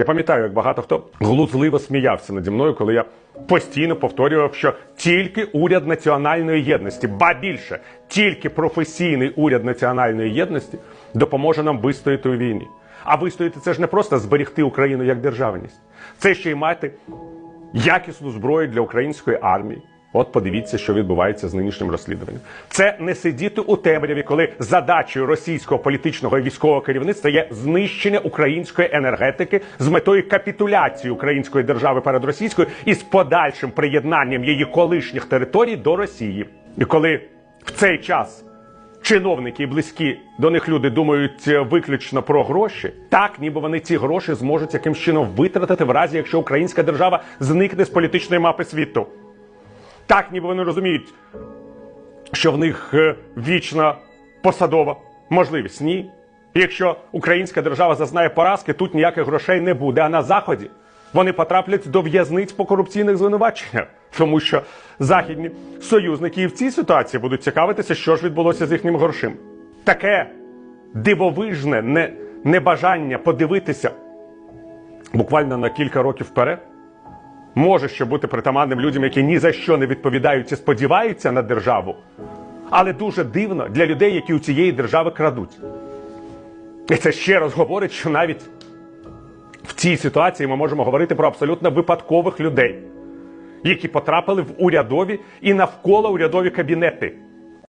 Я пам'ятаю, як багато хто глузливо сміявся наді мною, коли я постійно повторював, що тільки уряд національної єдності, ба більше, тільки професійний уряд національної єдності допоможе нам вистояти у війні. А вистояти це ж не просто зберегти Україну як державність, це ще й мати якісну зброю для української армії. От подивіться, що відбувається з нинішнім розслідуванням. Це не сидіти у темряві, коли задачею російського політичного і військового керівництва є знищення української енергетики з метою капітуляції української держави перед російською і з подальшим приєднанням її колишніх територій до Росії. І коли в цей час чиновники і близькі до них люди думають е, виключно про гроші, так ніби вони ці гроші зможуть якимсь чином витратити в разі, якщо українська держава зникне з політичної мапи світу. Так, ніби вони розуміють, що в них е, вічна посадова можливість. Ні. Якщо українська держава зазнає поразки, тут ніяких грошей не буде. А на заході вони потраплять до в'язниць по корупційних звинуваченнях, тому що західні союзники і в цій ситуації будуть цікавитися, що ж відбулося з їхнім грошима. Таке дивовижне небажання подивитися буквально на кілька років вперед може ще бути притаманним людям, які ні за що не відповідають і сподіваються на державу, але дуже дивно для людей, які у цієї держави крадуть. І це ще раз говорить, що навіть в цій ситуації ми можемо говорити про абсолютно випадкових людей, які потрапили в урядові і навколо урядові кабінети.